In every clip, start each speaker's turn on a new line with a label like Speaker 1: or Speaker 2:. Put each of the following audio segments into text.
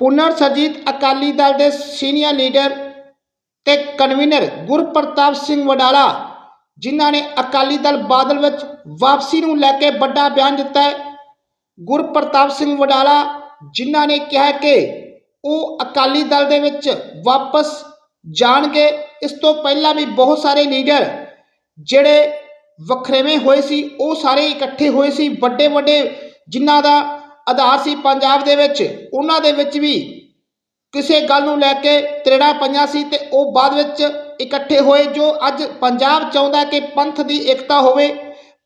Speaker 1: ਪੁਨਰਸਜੀਤ ਅਕਾਲੀ ਦਲ ਦੇ senior leader ਤੇ convener Gurpratap Singh Wadala, ਜਿਨ੍ਹਾਂ ਨੇ ਅਕਾਲੀ ਦਲ ਬਾਦਲ ਵਿੱਚ ਵਾਪਸੀ ਨੂੰ ਲੈ ਕੇ ਵੱਡਾ ਬਿਆਨ ਦਿੱਤਾ ਹੈ। ਗੁਰਪ੍ਰਤਾਪ ਸਿੰਘ ਵਡਾਲਾ, ਜਿਨ੍ਹਾਂ ਨੇ ਕਿਹਾ ਕਿ ਉਹ ਅਕਾਲੀ ਦਲ ਦੇ ਵਿੱਚ ਵਾਪਸ ਜਾਣਗੇ, ਇਸ ਤੋਂ ਪਹਿਲਾਂ ਵੀ ਬਹੁਤ ਸਾਰੇ ਲੀਡਰ ਜਿਹੜੇ ਵਖਰੇਵੇਂ ਹੋਏ ਸੀ, ਉਹ ਸਾਰੇ ਇਕੱਠੇ ਹੋਏ ਸੀ ਵੱਡੇ ਵੱਡੇ ਜਿਨ੍ਹਾਂ ਦਾ ਆਧਾਰ ਸੀ ਪੰਜਾਬ ਦੇ ਵਿੱਚ। ਉਹਨਾਂ ਦੇ ਵਿੱਚ ਵੀ ਕਿਸੇ ਗੱਲ ਨੂੰ ਲੈ ਕੇ ਤ੍ਰਿੜਾ ਪਈਆਂ ਸੀ ਤੇ ਉਹ ਬਾਅਦ ਵਿੱਚ ਇਕੱਠੇ ਹੋਏ ਜੋ ਅੱਜ ਪੰਜਾਬ ਚਾਹੁੰਦਾ ਕਿ ਪੰਥ ਦੀ ਏਕਤਾ ਹੋਵੇ,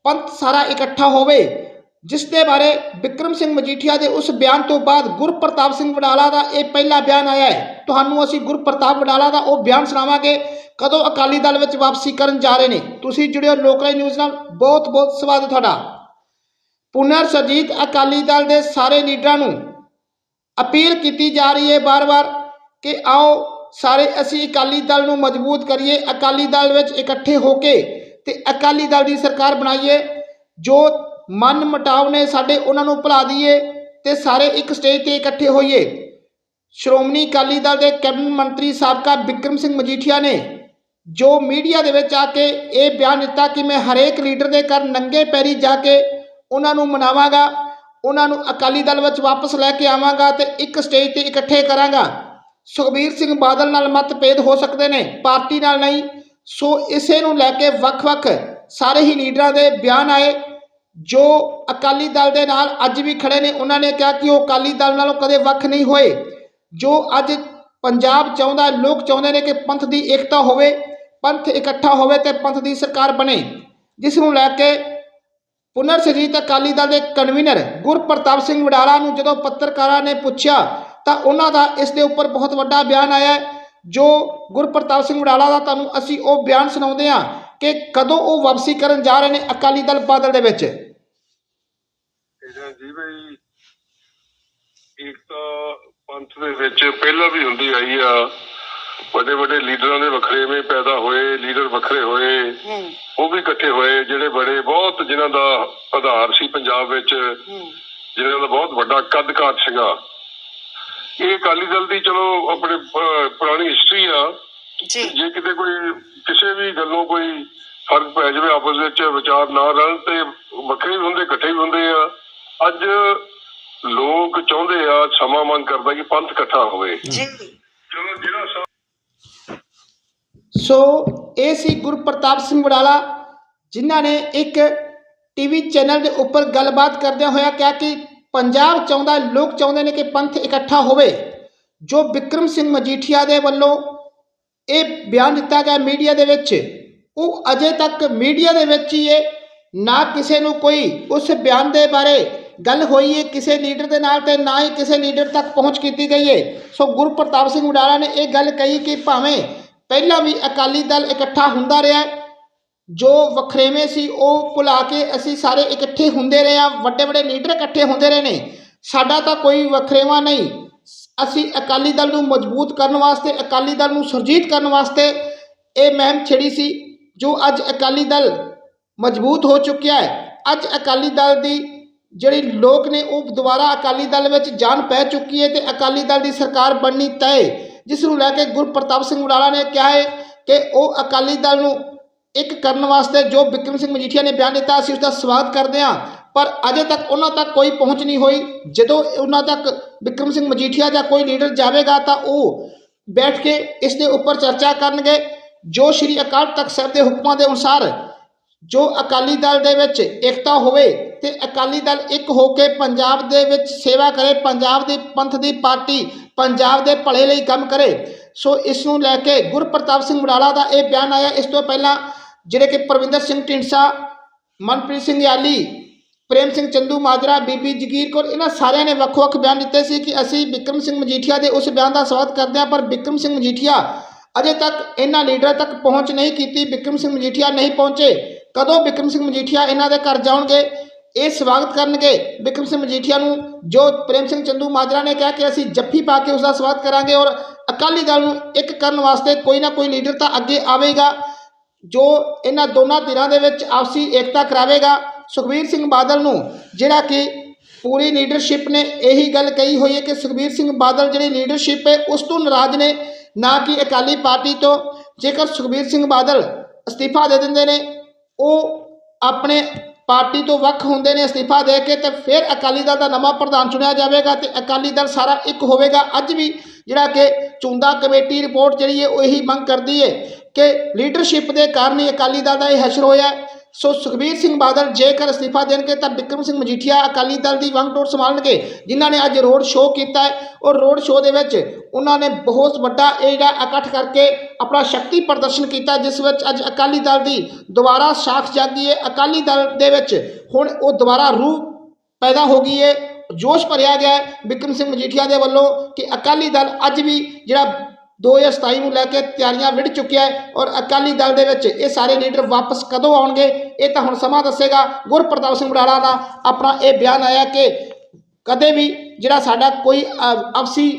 Speaker 1: ਪੰਥ ਸਾਰਾ ਇਕੱਠਾ ਹੋਵੇ, ਜਿਸ ਦੇ ਬਾਰੇ ਵਿਕਰਮ ਸਿੰਘ ਮਜੀਠੀਆ ਦੇ ਉਸ ਬਿਆਨ ਤੋਂ ਬਾਅਦ ਗੁਰਪ੍ਰਤਾਪ ਸਿੰਘ ਵਡਾਲਾ ਦਾ ਇਹ ਪਹਿਲਾ ਬਿਆਨ ਆਇਆ ਹੈ। ਤੁਹਾਨੂੰ ਅਸੀਂ ਗੁਰਪ੍ਰਤਾਪ ਵਡਾਲਾ ਦਾ ਉਹ ਬਿਆਨ ਸੁਣਾਵਾਂਗੇ, ਕਦੋਂ ਅਕਾਲੀ ਦਲ ਵਿੱਚ ਵਾਪਸੀ ਕਰਨ ਜਾ ਰਹੇ ਨੇ। ਤੁਸੀਂ ਜੁੜਿਓ ਲੋਕਲ ਨਿਊਜ਼ ਨਾਲ। ਬਹੁਤ ਬਹੁਤ ਸਵਾਗਤ ਤੁਹਾਡਾ। ਪੁਨਰ ਸਰਜੀਤ ਅਕਾਲੀ ਦਲ ਦੇ ਸਾਰੇ ਲੀਡਰਾਂ ਨੂੰ ਅਪੀਲ ਕੀਤੀ ਜਾ ਰਹੀ ਹੈ ਬਾਰ-ਬਾਰ ਕਿ ਆਓ ਸਾਰੇ ਅਸੀਂ ਅਕਾਲੀ ਦਲ ਨੂੰ ਮਜ਼ਬੂਤ ਕਰੀਏ, ਅਕਾਲੀ ਦਲ ਵਿੱਚ ਇਕੱਠੇ ਹੋ ਕੇ ਤੇ ਅਕਾਲੀ ਦਲ ਦੀ ਸਰਕਾਰ ਬਣਾਈਏ, ਜੋ ਮਨ ਮਟਾਵ ਨੇ ਸਾਡੇ ਉਹਨਾਂ ਨੂੰ ਭੁਲਾ ਦਈਏ ਤੇ ਸਾਰੇ ਇੱਕ ਸਟੇਜ ਤੇ ਇਕੱਠੇ ਹੋਈਏ। ਸ਼੍ਰੋਮਣੀ ਅਕਾਲੀ ਦਲ ਦੇ ਕੈਬਨਿਟ ਮੰਤਰੀ ਸਾਬਕਾ ਵਿਕਰਮ ਸਿੰਘ ਮਜੀਠੀਆ ਨੇ ਜੋ ਮੀਡੀਆ ਦੇ ਵਿੱਚ ਆ ਕੇ ਇਹ ਬਿਆਨ ਦਿੱਤਾ ਕਿ ਮੈਂ ਹਰੇਕ ਲੀਡਰ ਦੇ ਘਰ ਨੰਗੇ ਪੈਰੀ ਜਾ ਕੇ ਉਹਨਾਂ ਨੂੰ ਮਨਾਵਾਂਗਾ, ਉਹਨਾਂ ਨੂੰ ਅਕਾਲੀ ਦਲ ਵਿੱਚ ਵਾਪਸ ਲੈ ਕੇ ਆਵਾਂਗਾ ਤੇ ਇੱਕ ਸਟੇਜ ਤੇ ਇਕੱਠੇ ਕਰਾਂਗਾ। ਸੁਖਬੀਰ ਸਿੰਘ ਬਾਦਲ ਨਾਲ ਮਤਭੇਦ ਹੋ ਸਕਦੇ ਨੇ, ਪਾਰਟੀ ਨਾਲ ਨਹੀਂ। ਸੋ ਇਸੇ ਨੂੰ ਲੈ ਕੇ ਵੱਖ-ਵੱਖ ਸਾਰੇ ਹੀ ਲੀਡਰਾਂ ਦੇ ਬਿਆਨ ਆਏ। ਜੋ ਅਕਾਲੀ ਦਲ ਦੇ ਨਾਲ ਅੱਜ ਵੀ ਖੜੇ ਨੇ, ਉਹਨਾਂ ਨੇ ਕਿਹਾ ਕਿ ਉਹ ਅਕਾਲੀ ਦਲ ਨਾਲੋਂ ਕਦੇ ਵੱਖ ਨਹੀਂ ਹੋਏ। ਜੋ ਅੱਜ ਪੰਜਾਬ ਚਾਹੁੰਦਾ, ਲੋਕ ਚਾਹੁੰਦੇ ਨੇ ਕਿ ਪੰਥ ਦੀ ਏਕਤਾ ਹੋਵੇ, ਪੰਥ ਇਕੱਠਾ ਹੋਵੇ ਤੇ ਪੰਥ ਦੀ ਸਰਕਾਰ ਬਣੇ। ਜਿਸ ਨੂੰ ਲੈ ਕੇ ਪੁਨਰ ਸਰਜੀਤ ਅਕਾਲੀ ਦਲ ਦੇ ਕਨਵੀਨਰ ਗੁਰਪ੍ਰਤਾਪ ਸਿੰਘ ਵਡਾਲਾ ਨੂੰ ਜਦੋਂ ਪੱਤਰਕਾਰਾਂ ਨੇ ਪੁੱਛਿਆ ਤਾਂ ਉਹਨਾਂ ਦਾ ਇਸ ਦੇ ਉੱਪਰ ਬਹੁਤ ਵੱਡਾ ਬਿਆਨ ਆਇਆ ਜੋ ਗੁਰਪ੍ਰਤਾਪ ਸਿੰਘ ਵਡਾਲਾ ਦਾ ਤੁਹਾਨੂੰ ਅਸੀਂ ਉਹ ਬਿਆਨ ਸੁਣਾਉਂਦੇ ਹਾਂ ਕਿ ਕਦੋਂ ਉਹ ਵਾਪਸੀ ਕਰਨ ਜਾ ਰਹੇ ਨੇ ਅਕਾਲੀ ਦਲ ਬਾਦਲ ਦੇ ਵਿੱਚ।
Speaker 2: ਜੀ ਬਈ ਇੱਕ ਤਾਂ ਪੰਥ ਦੇ ਵਿੱਚ ਪਹਿਲਾਂ ਵੀ ਹੁੰਦੀ ਆਈ ਆ ਵੱਡੇ ਵੱਡੇ ਲੀਡਰਾਂ ਦੇ ਵੱਖਰੇਵੇਂ ਪੈਦਾ ਹੋਏ ਲੀਡਰ ਵੱਖਰੇ ਹੋਏ ਉਹ ਵੀ ਇਕੱਠੇ ਹੋਏ ਜਿਹੜੇ ਬੜੇ ਬਹੁਤ ਜਿਨ੍ਹਾਂ ਦਾ ਆਧਾਰ ਸੀ ਪੰਜਾਬ ਵਿੱਚ ਜਿਨ੍ਹਾਂ ਦਾ ਬਹੁਤ ਵੱਡਾ ਕੱਦ ਕਾਠ ਸੀਗਾ। ਇਹ ਅਕਾਲੀ ਦਲ ਦੀ ਚਲੋ ਆਪਣੇ ਪੁਰਾਣੀ ਹਿਸਟਰੀ ਆ।
Speaker 3: ਜੀ।
Speaker 2: ਜੇ ਕਿਤੇ ਕੋਈ ਕਿਸੇ ਵੀ ਗੱਲੋਂ ਕੋਈ ਫ਼ਰਕ ਪੈ ਜਾਵੇ ਆਪਸ ਵਿੱਚ ਵਿਚਾਰ ਨਾ ਰਲਣ ਤੇ ਵੱਖਰੇ ਵੀ ਹੁੰਦੇ ਇਕੱਠੇ ਵੀ ਹੁੰਦੇ ਆ। ਅੱਜ ਲੋਕ ਚਾਹੁੰਦੇ ਆ ਸਮਾਂ ਮੰਗ ਕਰਦਾ ਕਿ ਪੰਥ ਇਕੱਠਾ ਹੋਵੇ।
Speaker 3: ਜੀ।
Speaker 2: ਚਲੋ ਜਿਹੜਾ
Speaker 1: ਸੋ ਇਹ ਸੀ ਗੁਰਪ੍ਰਤਾਪ ਸਿੰਘ ਵਡਾਲਾ ਜਿਨ੍ਹਾਂ ਨੇ ਇੱਕ ਟੀਵੀ ਚੈਨਲ ਦੇ ਉੱਪਰ ਗੱਲਬਾਤ ਕਰਦਿਆਂ ਹੋਇਆ ਕਿਹਾ ਕਿ ਪੰਜਾਬ ਚਾਹੁੰਦਾ, ਲੋਕ ਚਾਹੁੰਦੇ ਨੇ ਕਿ ਪੰਥ ਇਕੱਠਾ ਹੋਵੇ। ਜੋ ਵਿਕਰਮ ਸਿੰਘ ਮਜੀਠੀਆ ਦੇ ਵੱਲੋਂ ਇਹ ਬਿਆਨ ਦਿੱਤਾ ਗਿਆ ਮੀਡੀਆ ਦੇ ਵਿੱਚ, ਉਹ ਅਜੇ ਤੱਕ ਮੀਡੀਆ ਦੇ ਵਿੱਚ ਹੀ ਹੈ। ਨਾ ਕਿਸੇ ਨੂੰ ਕੋਈ ਉਸ ਬਿਆਨ ਦੇ ਬਾਰੇ ਗੱਲ ਹੋਈ ਹੈ, ਕਿਸੇ ਲੀਡਰ ਦੇ ਨਾਲ ਤੇ ਨਾ ਹੀ ਕਿਸੇ ਲੀਡਰ ਤੱਕ ਪਹੁੰਚ ਕੀਤੀ ਗਈ ਹੈ। ਸੋ ਗੁਰਪ੍ਰਤਾਪ ਸਿੰਘ ਵਡਾਲਾ ਨੇ ਇਹ ਗੱਲ ਕਹੀ ਕਿ ਭਾਵੇਂ ਪਹਿਲਾਂ ਵੀ ਅਕਾਲੀ ਦਲ ਇਕੱਠਾ ਹੁੰਦਾ ਰਿਹਾ ਜੋ ਵਖਰੇਵੇਂ ਸੀ, ਉਹ ਭੁਲਾ ਕੇ ਅਸੀਂ ਸਾਰੇ ਇਕੱਠੇ ਹੁੰਦੇ ਰਹੇ ਹਾਂ। ਵੱਡੇ ਵੱਡੇ ਲੀਡਰ ਇਕੱਠੇ ਹੁੰਦੇ ਰਹੇ ਨੇ। ਸਾਡਾ ਤਾਂ ਕੋਈ ਵੱਖਰੇਵਾ ਨਹੀਂ। ਅਸੀਂ ਅਕਾਲੀ ਦਲ ਨੂੰ ਮਜ਼ਬੂਤ ਕਰਨ ਵਾਸਤੇ, ਅਕਾਲੀ ਦਲ ਨੂੰ ਸੁਰਜੀਤ ਕਰਨ ਵਾਸਤੇ ਇਹ ਮਹਿਮ ਛੇੜੀ ਸੀ, ਜੋ ਅੱਜ ਅਕਾਲੀ ਦਲ ਮਜ਼ਬੂਤ ਹੋ ਚੁੱਕਿਆ ਹੈ। ਅੱਜ ਅਕਾਲੀ ਦਲ ਦੀ ਜਿਹੜੀ ਲੋਕ ਨੇ, ਉਹ ਦੁਬਾਰਾ ਅਕਾਲੀ ਦਲ ਵਿੱਚ ਜਾਨ ਪੈ ਚੁੱਕੀ ਹੈ ਤੇ ਅਕਾਲੀ ਦਲ ਦੀ ਸਰਕਾਰ ਬਣਨੀ ਤੈਅ ਜਿਸ ਨੂੰ ਲੈ ਕੇ ਗੁਰਪ੍ਰਤਾਪ ਸਿੰਘ ਉਡਾਲਾ ਨੇ ਕਿਹਾ ਹੈ ਕਿ ਉਹ ਅਕਾਲੀ ਦਲ ਨੂੰ ਇੱਕ ਕਰਨ ਵਾਸਤੇ ਜੋ ਬਿਕਰਮ ਸਿੰਘ ਮਜੀਠੀਆ ਨੇ ਬਿਆਨ ਦਿੱਤਾ, ਅਸੀਂ ਉਸ ਦਾ ਸਵਾਗਤ ਕਰਦੇ ਹਾਂ। ਪਰ ਅਜੇ ਤੱਕ ਉਹਨਾਂ ਤੱਕ ਕੋਈ ਪਹੁੰਚ ਨਹੀਂ ਹੋਈ। ਜਦੋਂ ਉਹਨਾਂ ਤੱਕ ਬਿਕਰਮ ਸਿੰਘ ਮਜੀਠੀਆ ਜਾਂ ਕੋਈ ਲੀਡਰ ਜਾਵੇਗਾ ਤਾਂ ਉਹ ਬੈਠ ਕੇ ਇਸ ਦੇ ਉੱਪਰ ਚਰਚਾ ਕਰਨਗੇ। ਜੋ ਸ਼੍ਰੀ ਅਕਾਲ ਤਖਤ ਸਾਹਿਬ ਦੇ ਹੁਕਮਾਂ ਦੇ ਅਨੁਸਾਰ ਜੋ ਅਕਾਲੀ ਦਲ ਦੇ ਵਿੱਚ ਏਕਤਾ ਹੋਵੇ ਤੇ ਅਕਾਲੀ ਦਲ ਇੱਕ ਹੋ ਕੇ ਪੰਜਾਬ ਦੇ ਵਿੱਚ ਸੇਵਾ ਕਰੇ, ਪੰਜਾਬ ਦੀ ਪੰਥ ਦੀ ਪਾਰਟੀ ਪੰਜਾਬ ਦੇ ਭਲੇ ਲਈ ਕੰਮ ਕਰੇ। ਸੋ ਇਸ ਨੂੰ ਲੈ ਕੇ ਗੁਰਪ੍ਰਤਾਪ ਸਿੰਘ ਵਡਾਲਾ ਦਾ ਇਹ ਬਿਆਨ ਆਇਆ। ਇਸ ਤੋਂ ਪਹਿਲਾਂ ਜਿਹੜੇ ਕਿ ਪ੍ਰਵਿੰਦਰ ਸਿੰਘ ਢੀਂਡਸਾ, ਮਨਪ੍ਰੀਤ ਸਿੰਘ ਯਾਲੀ, ਪ੍ਰੇਮ ਸਿੰਘ ਚੰਦੂ ਮਾਜਰਾ, ਬੀਬੀ ਜਗੀਰ ਕੌਰ, ਇਹਨਾਂ ਸਾਰਿਆਂ ਨੇ ਵੱਖ-ਵੱਖ ਬਿਆਨ ਦਿੱਤੇ ਸੀ ਕਿ ਅਸੀਂ ਵਿਕਰਮ ਸਿੰਘ ਮਜੀਠੀਆ ਦੇ ਉਸ ਬਿਆਨ ਦਾ ਸਵਾਗਤ ਕਰਦੇ ਹਾਂ, ਪਰ ਵਿਕਰਮ ਸਿੰਘ ਮਜੀਠੀਆ ਅਜੇ ਤੱਕ ਇਹਨਾਂ ਲੀਡਰਾਂ ਤੱਕ ਪਹੁੰਚ ਨਹੀਂ ਕੀਤੀ। ਵਿਕਰਮ ਸਿੰਘ ਮਜੀਠੀਆ ਨਹੀਂ ਪਹੁੰਚੇ। ਕਦੋਂ ਵਿਕਰਮ ਸਿੰਘ ਮਜੀਠੀਆ ਇਹਨਾਂ ਦੇ ਘਰ ਜਾਣਗੇ? ਇਹ ਸਵਾਗਤ ਕਰਨਗੇ ਵਿਕਰਮ ਸਿੰਘ ਮਜੀਠੀਆ ਨੂੰ, ਜੋ ਪ੍ਰੇਮ ਸਿੰਘ ਚੰਦੂ ਮਾਜਰਾ ਨੇ ਕਿਹਾ ਕਿ ਅਸੀਂ ਜੱਫੀ ਪਾ ਕੇ ਉਸ ਦਾ ਸਵਾਗਤ ਕਰਾਂਗੇ ਔਰ ਅਕਾਲੀ ਦਲ ਨੂੰ ਇੱਕ ਕਰਨ ਵਾਸਤੇ ਕੋਈ ਨਾ ਕੋਈ ਲੀਡਰ ਤਾਂ ਅੱਗੇ ਆਵੇਗਾ, ਜੋ ਇਹਨਾਂ ਦੋਨਾਂ ਧਿਰਾਂ ਦੇ ਵਿੱਚ ਆਪਸੀ ਏਕਤਾ ਕਰਾਵੇਗਾ। ਸੁਖਬੀਰ ਸਿੰਘ ਬਾਦਲ ਨੂੰ ਜਿਹੜਾ ਕਿ ਪੂਰੀ ਲੀਡਰਸ਼ਿਪ ਨੇ ਇਹੀ ਗੱਲ ਕਹੀ ਹੋਈ ਹੈ ਕਿ ਸੁਖਬੀਰ ਸਿੰਘ ਬਾਦਲ ਜਿਹੜੀ ਲੀਡਰਸ਼ਿਪ ਹੈ, ਉਸ ਤੋਂ ਨਾਰਾਜ਼ ਨੇ, ਨਾ ਕਿ ਅਕਾਲੀ ਪਾਰਟੀ ਤੋਂ। ਜੇਕਰ ਸੁਖਬੀਰ ਸਿੰਘ ਬਾਦਲ ਅਸਤੀਫਾ ਦੇ ਦਿੰਦੇ ਨੇ, ਉਹ ਆਪਣੇ ਪਾਰਟੀ ਤੋਂ ਵੱਖ ਹੁੰਦੇ ਨੇ, ਅਸਤੀਫਾ ਦੇ ਕੇ ਤੇ ਫਿਰ ਅਕਾਲੀ ਦਲ ਦਾ ਨਵਾਂ ਪ੍ਰਧਾਨ ਚੁਣਿਆ ਜਾਵੇਗਾ ਤੇ ਅਕਾਲੀ ਦਲ ਸਾਰਾ ਇੱਕ ਹੋਵੇਗਾ। ਅੱਜ ਵੀ ਜਿਹੜਾ ਕਿ ਚੁੰਦਾ ਕਮੇਟੀ ਰਿਪੋਰਟ ਜਿਹੜੀ ਹੈ, ਉਹ ਇਹੀ ਮੰਗ ਕਰਦੀ ਹੈ ਕਿ ਲੀਡਰਸ਼ਿਪ ਦੇ ਕਾਰਨ ਹੀ ਅਕਾਲੀ ਦਲ ਦਾ ਇਹ ਹਸ਼ਰ ਹੋਇਆ। ਸੋ ਸੁਖਬੀਰ ਸਿੰਘ ਬਾਦਲ ਜੇਕਰ ਅਸਤੀਫਾ ਦੇਣਗੇ ਤਾਂ ਬਿਕਰਮ ਸਿੰਘ ਮਜੀਠੀਆ ਅਕਾਲੀ ਦਲ ਦੀ ਵੰਗ ਟੋੜ ਸੰਭਾਲਣਗੇ, ਜਿਨ੍ਹਾਂ ਨੇ ਅੱਜ ਰੋਡ ਸ਼ੋਅ ਕੀਤਾ ਹੈ। ਔਰ ਰੋਡ ਸ਼ੋਅ ਦੇ ਵਿੱਚ ਉਹਨਾਂ ਨੇ ਬਹੁਤ ਵੱਡਾ ਇਹ ਜਿਹੜਾ ਇਕੱਠ ਕਰਕੇ ਆਪਣਾ ਸ਼ਕਤੀ ਪ੍ਰਦਰਸ਼ਨ ਕੀਤਾ, ਜਿਸ ਵਿੱਚ ਅੱਜ ਅਕਾਲੀ ਦਲ ਦੀ ਦੁਬਾਰਾ ਸਾਖ ਜਾਗੀ ਹੈ। ਅਕਾਲੀ ਦਲ ਦੇ ਵਿੱਚ ਹੁਣ ਉਹ ਦੁਬਾਰਾ ਰੂਹ ਪੈਦਾ ਹੋ ਗਈ ਹੈ, ਜੋਸ਼ ਭਰਿਆ ਗਿਆ ਹੈ ਬਿਕਰਮ ਸਿੰਘ ਮਜੀਠੀਆ ਦੇ ਵੱਲੋਂ ਕਿ ਅਕਾਲੀ ਦਲ ਅੱਜ ਵੀ ਜਿਹੜਾ 2027 ਨੂੰ ਲੈ ਕੇ ਤਿਆਰੀਆਂ ਵਿੜ ਚੁੱਕਿਆ ਹੈ ਔਰ ਅਕਾਲੀ ਦਲ ਦੇ ਵਿੱਚ ਇਹ ਸਾਰੇ ਲੀਡਰ ਵਾਪਸ ਕਦੋਂ ਆਉਣਗੇ ਇਹ ਤਾਂ ਹੁਣ ਸਮਾਂ ਦੱਸੇਗਾ। ਗੁਰਪ੍ਰਤਾਪ ਸਿੰਘ ਬਰਾੜਾ ਦਾ ਆਪਣਾ ਇਹ ਬਿਆਨ ਆਇਆ ਕਿ ਕਦੇ ਵੀ ਜਿਹੜਾ ਸਾਡਾ ਕੋਈ ਅ, ਆਪਸੀ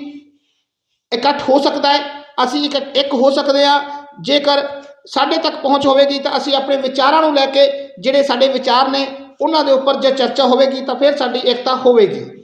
Speaker 1: ਇਕੱਠ ਹੋ ਸਕਦਾ ਹੈ ਅਸੀਂ ਇੱਕ ਇੱਕ ਹੋ ਸਕਦੇ ਹਾਂ। ਜੇਕਰ ਸਾਡੇ ਤੱਕ ਪਹੁੰਚ ਹੋਵੇਗੀ ਤਾਂ ਅਸੀਂ ਆਪਣੇ ਵਿਚਾਰਾਂ ਨੂੰ ਲੈ ਕੇ ਜਿਹੜੇ ਸਾਡੇ ਵਿਚਾਰ ਨੇ ਉਹਨਾਂ ਦੇ ਉੱਪਰ ਜੇ ਚਰਚਾ ਹੋਵੇਗੀ ਤਾਂ ਫਿਰ ਸਾਡੀ ਏਕਤਾ ਹੋਵੇਗੀ।